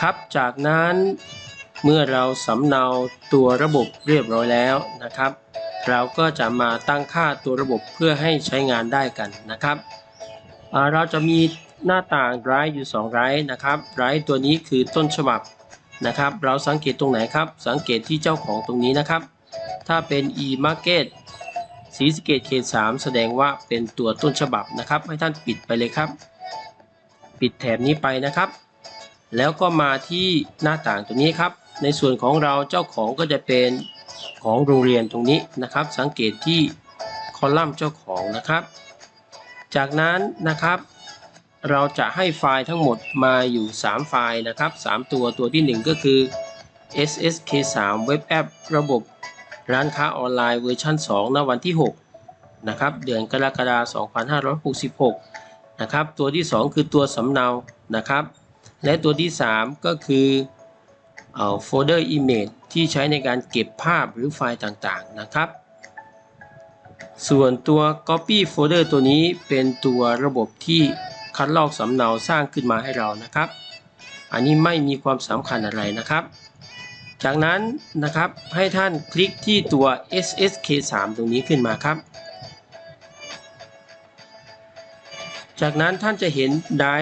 ครับ จากนั้นเมื่อเราสำเนาตัวระบบเรียบร้อยแล้วนะครับ เราก็จะมาตั้งค่าตัวระบบเพื่อให้ใช้งานได้กันนะครับเราจะมีหน้าต่างไรอยู่2ไรนะครับไรตัวนี้คือต้นฉบับนะครับ เราสังเกตตรงไหนครับ สังเกตที่เจ้าของตรงนี้นะครับ ถ้าเป็น e-market สีสเกตเขต3แสดงว่าเป็นตัวต้นฉบับนะครับ ให้ท่านปิดไปเลยครับ ปิดแถบนี้ไปนะครับ แล้วก็มาที่หน้าต่างตัวนี้ครับ ในส่วนของเราเจ้าของก็จะเป็นของโรงเรียนตรงนี้นะครับ สังเกตที่คอลัมน์เจ้าของนะครับ จากนั้นนะครับเราจะให้ไฟล์ทั้งหมดมาอยู่ 3 ไฟล์นะครับ 3 ตัวตัวทีหนึ่1 ก็คือ SSK3 Web App ระบบร้านค้าออนไลน์เวอร์ชัน2ณวันที่ 6 นะครับ เดือนกรกฎาคม2566 นะครับ ตัวที่ 2 คือตัวสำเนานะครับ และตัวที่ 3 ก็คือเอ่อโฟลเดอร์ image ที่ใช้ในการเก็บภาพหรือไฟล์ต่างๆนะครับ ส่วนตัว copy folder ตัวนี้เป็นตัวระบบที่คัดลอกสำเนาสร้างขึ้นมาให้เรานะครับ อันนี้ไม่มีความสำคัญอะไรนะครับ จากนั้นนะครับให้ท่านคลิกที่ตัว SSK3 ตรงนี้ขึ้นมาครับ จากนั้นท่านจะเห็นได้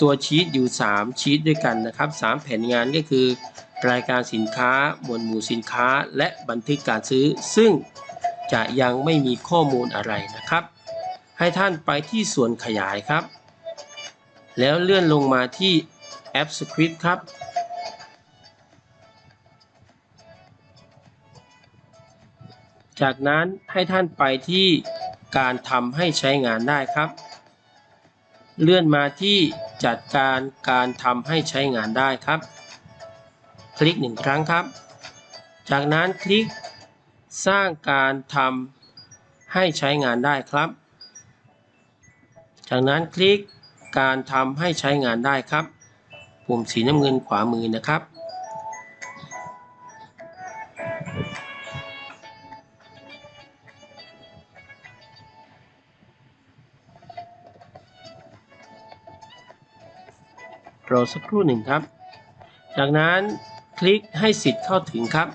ตัวชีตอยู่ 3 ชีตด้วยกันนะครับ 3 แผนงานก็คือ รายการสินค้า หมวดหมู่สินค้า และบันทึกการซื้อ ซึ่งจะยังไม่มีข้อมูลอะไรนะครับ ให้ท่านไปที่ส่วนขยายครับ แล้วเลื่อนลงมาที่แอป Script ครับจากนั้นให้ท่านไปที่การทำให้ใช้งานได้ครับ เลื่อนมาที่จัดการการทำให้ใช้งานได้ครับ คลิกหนึ่งครั้งครับ จากนั้นคลิกสร้างการทำให้ใช้งานได้ครับ จากนั้นคลิกการทำให้ใช้งานได้ครับ ปุ่มสีน้ำเงินขวามือนะครับ รอสักครู่หนึ่งครับ จากนั้นคลิกให้สิทธิ์เข้าถึงครับ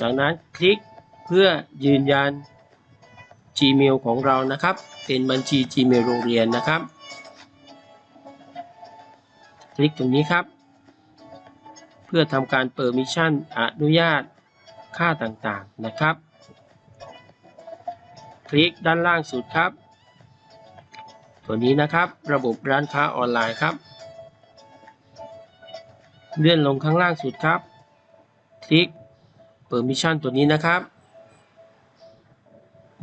จากนั้นคลิกเพื่อยืนยัน Gmail ของเรานะครับ เป็นบัญชี Gmail โรงเรียนนะครับ คลิกตรงนี้ครับ เพื่อทำการเปิดมิชชั่นอนุญาตค่าต่างๆนะครับ คลิกด้านล่างสุดครับ ตัวนี้นะครับ ระบบร้านค้าออนไลน์ครับ เลื่อนลงข้างล่างสุดครับ คลิก Permission ตัวนี้นะครับ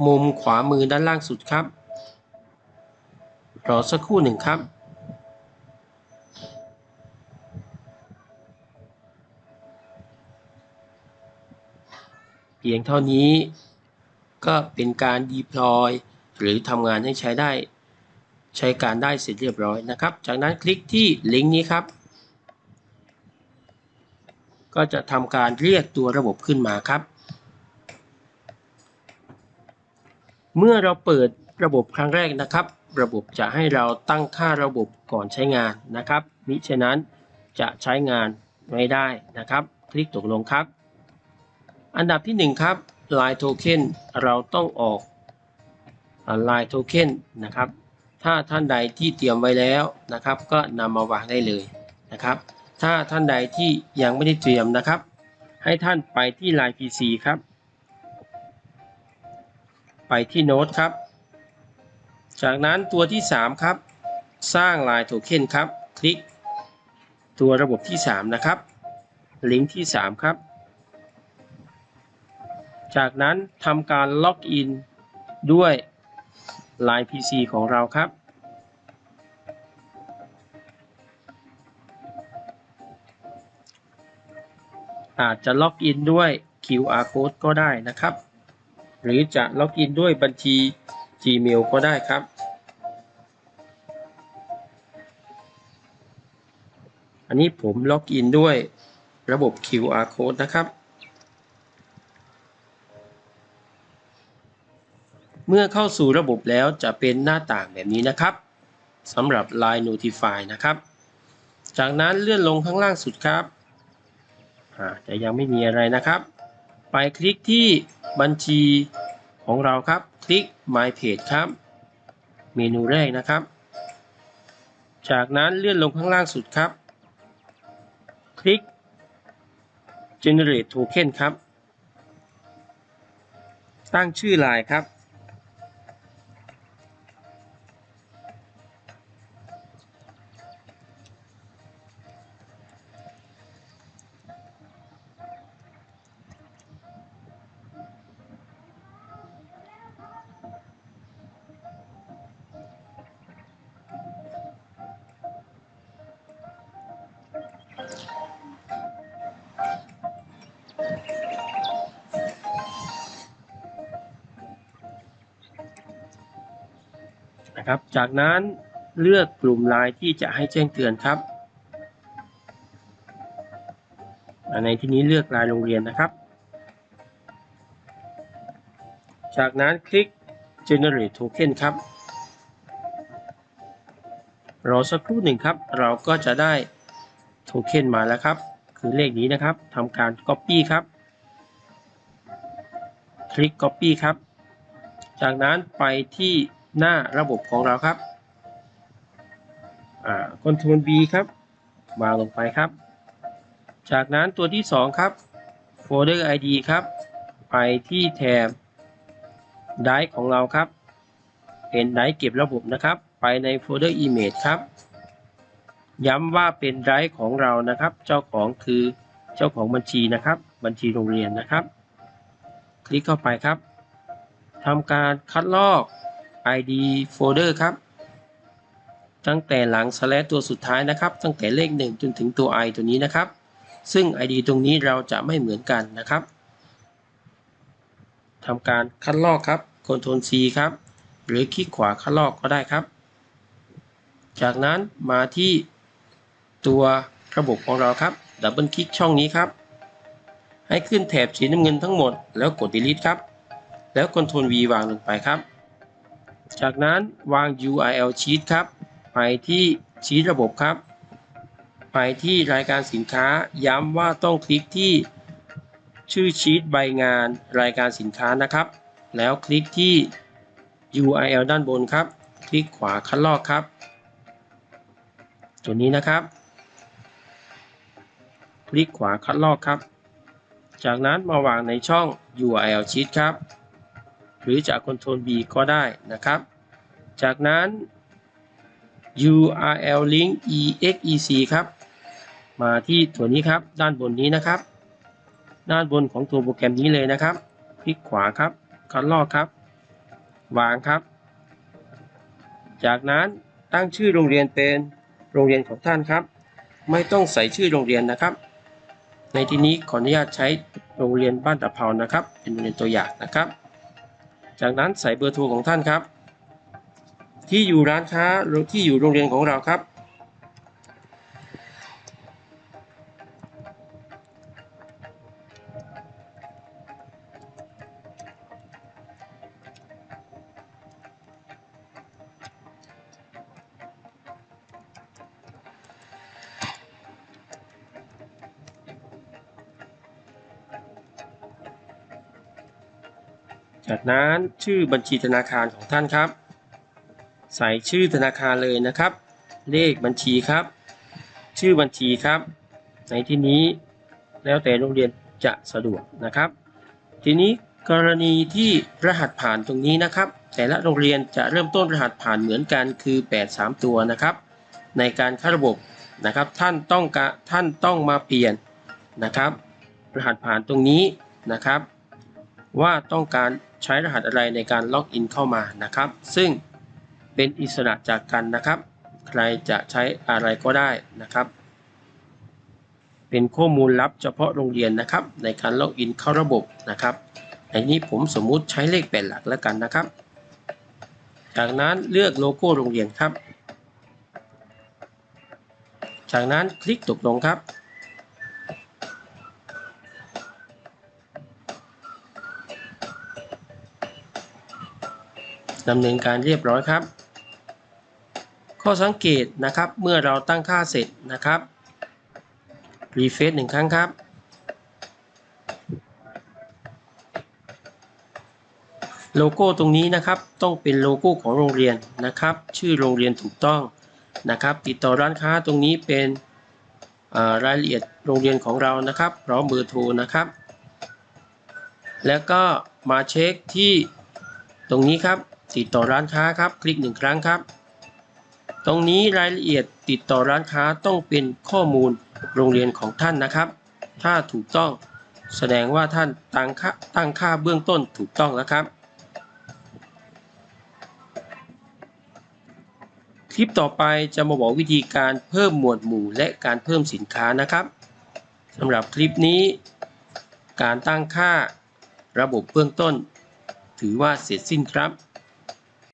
มุมขวามือด้านล่างสุดครับ รอสักครู่หนึ่งครับ เพียงเท่านี้ก็เป็นการ deploy หรือทำงานให้ใช้ได้ ใช้การได้เสร็จเรียบร้อยนะครับ จากนั้นคลิกที่ลิงก์นี้ครับ ก็จะทำการเรียกตัวระบบขึ้นมาครับ เมื่อเราเปิดระบบครั้งแรกนะครับ ระบบจะให้เราตั้งค่าระบบก่อนใช้งานนะครับ มิฉะนั้นจะใช้งานไม่ได้นะครับ คลิกตกลงครับ อันดับที่ 1 ครับ Line Token เราต้องออก Line Token นะครับ ถ้าท่านใดที่เตรียมไว้แล้วนะครับ ก็นำมาวางได้เลยนะครับ ถ้าท่านใดที่ยังไม่ได้เตรียมนะครับ ให้ท่านไปที่ Line PC ครับ ไปที่โน้ตครับ จากนั้นตัวที่ 3 ครับ สร้าง Line Token ครับ คลิก ตัวระบบที่ 3 นะครับ ลิงก์ที่ 3 ครับ จากนั้นทำการล็อกอินด้วย Line PC ของเราครับ อาจจะล็อกอินด้วย QR code ก็ได้นะครับ หรือจะล็อกอินด้วยบัญชี Gmail ก็ได้ครับ อันนี้ผมล็อกอินด้วยระบบ QR code นะครับ เมื่อเข้าสู่ระบบแล้วจะเป็นหน้าต่างแบบนี้นะครับสำหรับ Line Notify นะครับ จากนั้นเลื่อนลงข้างล่างสุดครับอาแต่ยังไม่มีอะไรนะครับ ไปคลิกที่บัญชีของเราครับ คลิก My Page ครับ เมนูแรกนะครับ จากนั้นเลื่อนลงข้างล่างสุดครับ คลิก Generate Token ครับ ตั้งชื่อลายครับ นะครับ จากนั้นเลือกกลุ่มไลน์ที่จะให้แจ้งเตือนครับ ในที่นี้เลือกรายโรงเรียนนะครับ จากนั้นคลิก generate token ครับ รอสักครู่หนึ่งครับ เราก็จะได้โทเค็นมาแล้วครับ คือเลขนี้นะครับทำการ copy ครับ คลิก copy ครับ จากนั้นไปที่ หน้าระบบของเราครับอ่า Ctrl V ครับวางลงไปครับ จากนั้นตัวที่ 2 ครับ Folder ID ครับ ไปที่แถบ Drive ของเราครับ เป็น Drive เก็บระบบนะครับ ไปในโฟลเดอร์ Image ครับ ย้ำว่าเป็น Drive ของเรานะครับ เจ้าของคือเจ้าของบัญชีนะครับ บัญชีโรงเรียนนะครับ คลิกเข้าไปครับทำการคัดลอก ID folder ครับ ตั้งแต่หลัง slash ตัวสุดท้ายนะครับ ตั้งแต่เลข 1 จนถึงตัว i ตัวนี้นะครับ ซึ่ง ID ตรงนี้เราจะไม่เหมือนกันนะครับทำการคัดลอกครับ Ctrl C ครับ หรือคลิกขวาคัดลอกก็ได้ครับ จากนั้นมาที่ตัวระบบของเราครับ ดับเบิลคลิกช่องนี้ครับ ให้ขึ้นแถบสีน้ำเงินทั้งหมด แล้วกด delete ครับ แล้ว Ctrl V วางลงไปครับ จากนั้นวาง URL sheet ครับ ไปที่ชีตระบบครับ ไปที่รายการสินค้า ย้ำว่าต้องคลิกที่ชื่อชีตใบงานรายการสินค้านะครับ แล้วคลิกที่ URL ด้านบนครับ คลิกขวาคัดลอกครับ ตัวนี้นะครับ คลิกขวาคัดลอกครับ จากนั้นมาวางในช่อง URL sheet ครับ หรือจะ Ctrl B ก็ได้นะครับ จากนั้น URL link exec ครับ มาที่ตัวนี้ครับ ด้านบนนี้นะครับ ด้านบนของตัวโปรแกรมนี้เลยนะครับ คลิกขวาครับคัดลอกครับ วางครับ จากนั้นตั้งชื่อโรงเรียนเป็นโรงเรียนของท่านครับ ไม่ต้องใส่ชื่อโรงเรียนนะครับ ในที่นี้ขออนุญาตใช้โรงเรียนบ้านตะเภานะครับ เป็นโรงเรียนตัวอย่างนะครับ จากนั้นใส่เบอร์โทรของท่านครับ ที่อยู่ร้านค้าที่อยู่โรงเรียนของเราครับ จากนั้นชื่อบัญชีธนาคารของท่านครับ ใส่ชื่อธนาคารเลยนะครับ เลขบัญชีครับ ชื่อบัญชีครับ ในที่นี้แล้วแต่โรงเรียนจะสะดวกนะครับ ทีนี้กรณีที่รหัสผ่านตรงนี้นะครับ แต่ละโรงเรียนจะเริ่มต้นรหัสผ่านเหมือนกันคือ 8 3 ตัวนะครับ ในการเข้าระบบนะครับ ท่านต้องการท่านต้องมาเปลี่ยนนะครับ รหัสผ่านตรงนี้นะครับ ว่าต้องการ ใช้รหัสอะไรในการล็อกอินเข้ามานะครับ ซึ่งเป็นอิสระจากกันนะครับ ใครจะใช้อะไรก็ได้นะครับ เป็นข้อมูลลับเฉพาะโรงเรียนนะครับ ในการล็อกอินเข้าระบบนะครับในนี้ผมสมมุติใช้เลขแปดหลักแล้วกันนะครับ จากนั้นเลือกโลโก้โรงเรียนครับ จากนั้นคลิกตกลงครับ ดำเนินการเรียบร้อยครับ ข้อสังเกตนะครับเมื่อเราตั้งค่าเสร็จนะครับรีเฟซหนึ่งครั้งครับ โลโก้ตรงนี้นะครับต้องเป็นโลโก้ของโรงเรียนนะครับ ชื่อโรงเรียนถูกต้องนะครับ ติดต่อร้านค้าตรงนี้เป็นารายละเอียดโรงเรียนของเรานะครับพร้อมเบอร์โทรนะครับ แล้วก็มาเช็คที่ตรงนี้ครับ ติดต่อร้านค้าครับ คลิกหนึ่งครั้งครับ ตรงนี้รายละเอียดติดต่อร้านค้าต้องเป็นข้อมูลโรงเรียนของท่านนะครับ ถ้าถูกต้องแสดงว่าท่านตั้งค่าตั้งค่าเบื้องต้นถูกต้องแล้วครับ คลิปต่อไปจะมาบอกวิธีการเพิ่มหมวดหมู่และการเพิ่มสินค้านะครับสำหรับคลิปนี้ การตั้งค่าระบบเบื้องต้น ถือว่าเสร็จสิ้นครับ